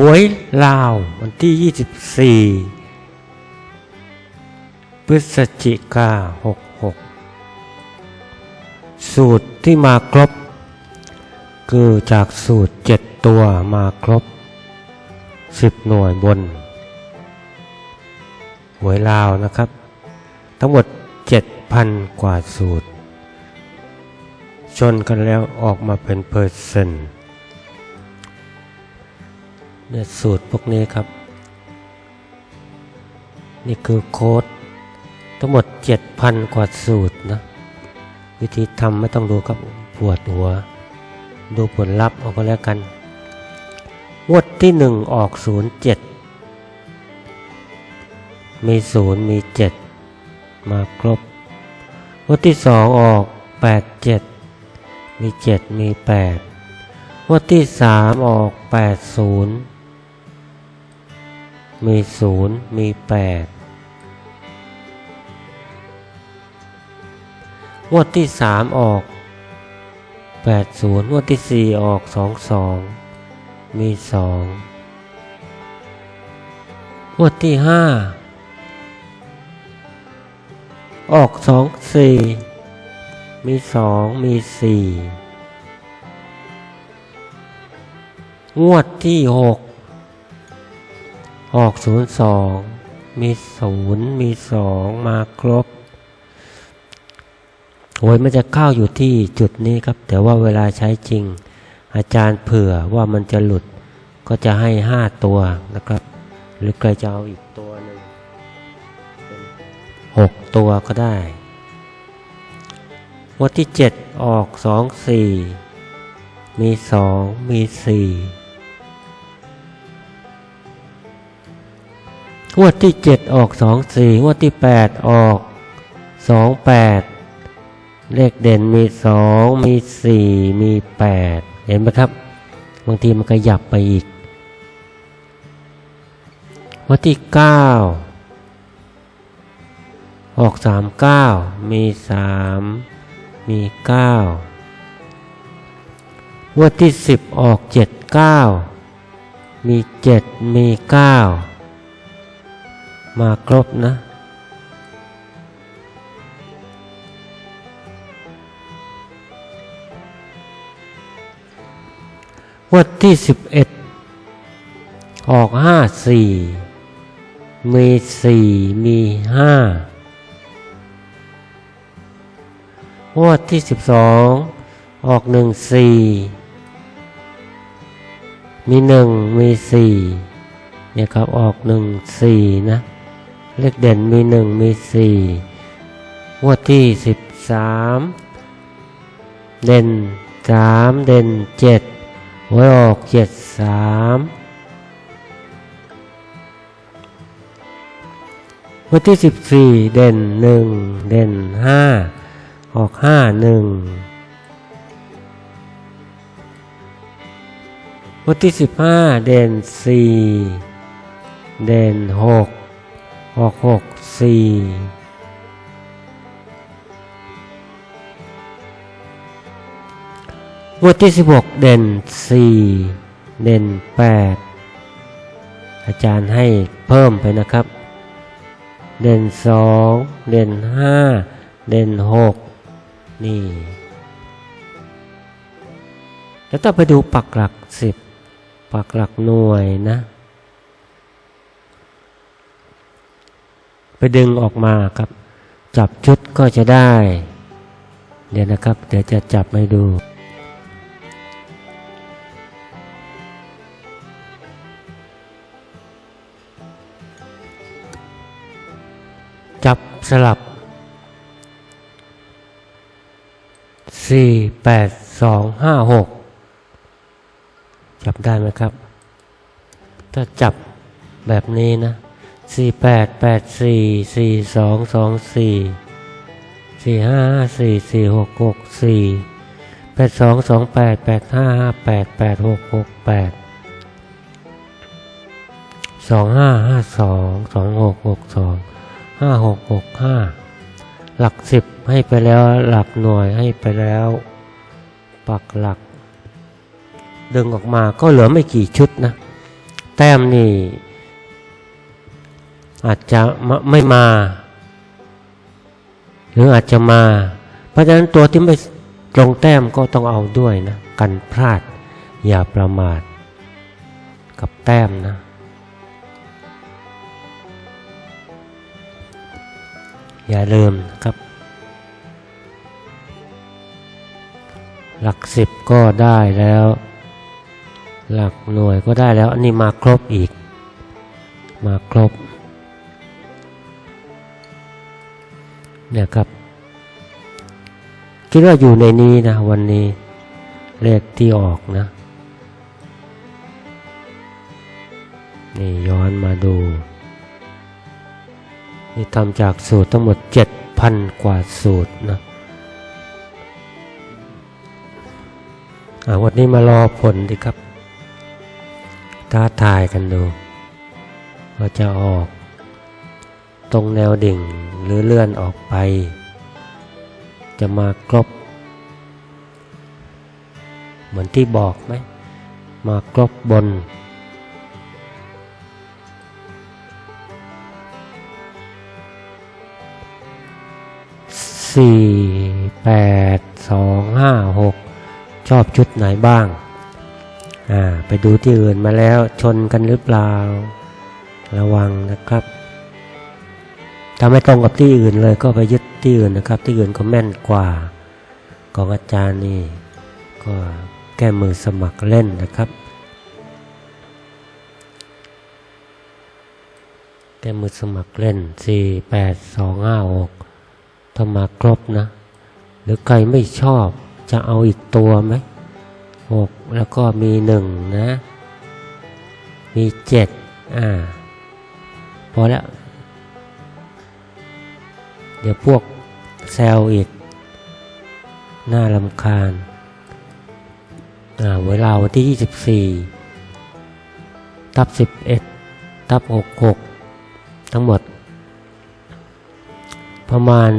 หวยลาววันที่ 24 พฤศจิกา 66 สูตรที่มาครบ คือจากสูตร 7 ตัวมาครบ 10 หน่วยบน หวยลาวนะครับ ทั้งหมด 7,000 กว่าสูตร ชนกันแล้วออกมาเป็นเปอร์เซ็นต์ เนี่ยสูตรพวกนี้ครับ นี่คือโค้ดทั้งหมด 7,000 กว่าสูตรนะ วิธีทำไม่ต้องดูครับปวดหัว ดูผลลัพธ์เอาก็แล้วกัน งวดที่ 1 ออก 07 มี 0 มี 7 มาครบ งวดที่ 2 ออก 87 มี 7 มี 8 งวดที่ 3 ออก 80 มีศูนย์มีแปดงวดที่สามออกแปดศูนย์งวดที่สี่ออกสองสองมีสองงวดที่ห้าออกสองสี่มีสองมีสี่งวดที่หก ออกศูนย์สองมีศูนย์มีสองมาครบโอ้ยมันจะเข้าอยู่ที่จุดนี้ครับ แต่ว่าเวลาใช้จริง อาจารย์เผื่อว่ามันจะหลุดก็จะให้ห้าตัวนะครับ หรือใครจะเอาอีกตัวหนึ่งหกตัวก็ได้วันที่เจ็ดออกสองสี่มีสองมีสี่ งวดที่เจ็ดออกสองสี่งวดที่แปดออกสองแปดเลขเด่นมีสองมีสี่มีแปดเห็นไหมครับ บางทีมันขยับไปอีกงวดที่เก้าออกสามเก้ามีสามมีเก้างวดที่สิบออกเจ็ดเก้ามีเจ็ดมีเก้า มาครบนะ วัดที่สิบเอ็ดออกห้าสี่มีสี่มีห้างวดที่สิบสองออกหนึ่งสี่มีหนึ่งมีสี่เนี่ยครับออกหนึ่งสี่นะ เลขเด่นมีหนึ่งมีสี่งวดที่สิบสามเด่นสามเด่นเจ็ดหวยออกเจ็ดสามงวดที่สิบสี่เด่นหนึ่งเด่นห้าออกห้าหนึ่งงวดที่สิบห้าเด่นสี่เด่น หกหกสี่งวดที่สิบหกเด่นสี่เด่นแปดอาจารย์ให้เพิ่มไปนะครับ เด่นสองเด่นห้าเด่นหกนี่ แล้วต้องไปดูปักหลักสิบปักหลักหน่วยนะ ไปดึงออกมาครับ จับชุดก็จะได้ เดี๋ยวนะครับ เดี๋ยวจะจับให้ดู จับสลับสี่แปดสองห้าหกจับได้ไหมครับ ถ้าจับแบบนี้นะ สี่แปดแปดสี่สี่สองสองสี่สี่ห้าห้าสี่สี่หกหกสี่แปดสองสองแปดแปดห้าห้าแปดแปดหกหกแปดสองห้าห้าสองสองหกหกสองห้าหกหกห้าหลักสิบให้ไปแล้วหลักหน่วยให้ไปแล้ว ปักหลัก ดึงออกมาก็เหลือไม่กี่ชุดนะ แต้มนี่ อาจจะไม่มา หรืออาจจะมา เพราะฉะนั้นตัวที่ไม่ตรงแต้มก็ต้องเอาด้วยนะกันพลาดอย่าประมาทกับแต้มนะ อย่าลืมครับ หลักสิบก็ได้แล้ว หลักหน่วยก็ได้แล้ว อันนี้มาครบอีก มาครบ เนี่ยครับ คิดว่าอยู่ในนี้นะ วันนี้เลขที่ออกนะ นี่ย้อนมาดู นี่ทำจากสูตรทั้งหมด7,000กว่าสูตรนะอาวันนี้มารอผลดีครับ ท้าทายกันดูว่าจะออก ตรงแนวดิ่ง หรือเลื่อนออกไป จะมาครบ เหมือนที่บอกไหม มาครบบน สี่แปดสองห้าหกชอบชุดไหนบ้าง อ่า ไปดูที่อื่นมาแล้วชนกันหรือเปล่า ระวังนะครับ ถ้าไม่ตรงกับที่อื่นเลยก็ไปยึดที่อื่นนะครับ ที่อื่นก็แม่นกว่า ของอาจารย์นี่ ก็แก้มือสมัครเล่นนะครับ แก้มือสมัครเล่น 4 8 2 5 6ถ้ามาครบนะ หรือใครไม่ชอบจะเอาอีกตัวไหมหกแล้วก็มีหนึ่งนะ มีเจ็ดอ่า พอแล้ว ดี๋ยวพวกแซวอีก น่าลำคาญอ่าเวลาวันที่ 24 ทับ 11 ทับ 66 ทั้งหมด ประมาณ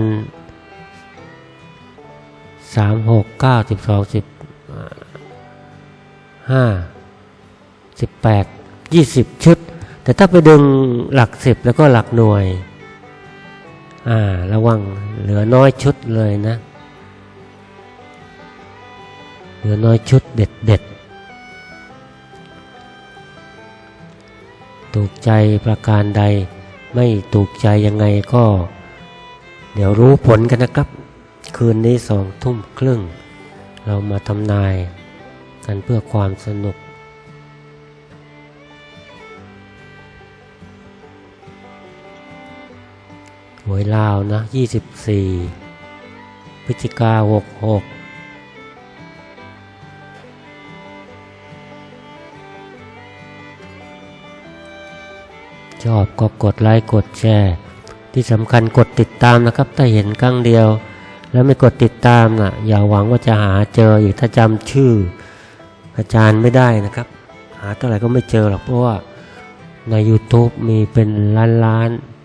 สามหกเก้าสิบสองสิบห้าสิบแปดยี่สิบชุด แต่ถ้าไปดึงหลักสิบแล้วก็หลักหน่วย อ่า ระวังเหลือน้อยชุดเลยนะ เหลือน้อยชุดเด็ดเด็ดถูกใจประการใด ไม่ถูกใจยังไงก็ เดี๋ยวรู้ผลกันนะครับ คืนนี้สองทุ่มครึ่ง เรามาทำนายกันเพื่อความสนุก หวยลาวนะ24พฤศจิกา66ชอบก็กดไลค์กดแชร์ ที่สำคัญกดติดตามนะครับ ถ้าเห็นครั้งเดียว แล้วไม่กดติดตามนะอย่าหวังว่าจะหาเจออีกถ้าจำชื่อ อาจารย์ไม่ได้นะครับ หาเท่าไหร่ก็ไม่เจอหรอกเพราะว่าใน YouTube มีเป็นล้านล้านๆ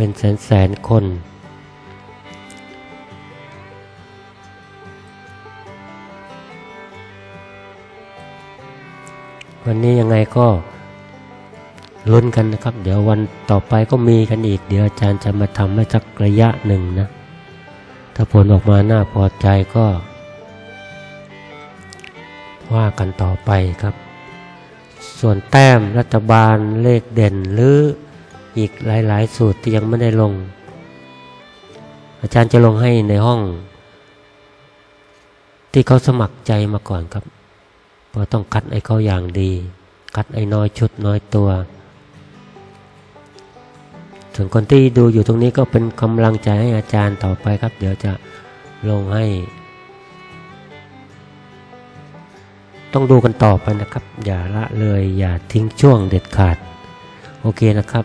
เป็นแสนแสนคน วันนี้ยังไงก็ลุ้นกันนะครับ เดี๋ยววันต่อไปก็มีกันอีก เดี๋ยวอาจารย์จะมาทำให้สักระยะหนึ่งนะ ถ้าผลออกมาน่าพอใจก็ ว่ากันต่อไปครับ ส่วนแต้มรัฐบาลเลขเด่นหรือ อีกหลาย ๆ สูตรที่ยังไม่ได้ลง อาจารย์จะลงให้ในห้อง ที่เขาสมัครใจมาก่อนครับ เพราะต้องคัดไอ้เขาอย่างดี คัดไอ้น้อยชุดน้อยตัว ส่วนคนที่ดูอยู่ตรงนี้ก็เป็นกำลังใจให้อาจารย์ต่อไปครับ เดี๋ยวจะลงให้ ต้องดูกันต่อไปนะครับ อย่าละเลยอย่าทิ้งช่วงเด็ดขาด โอเคนะครับ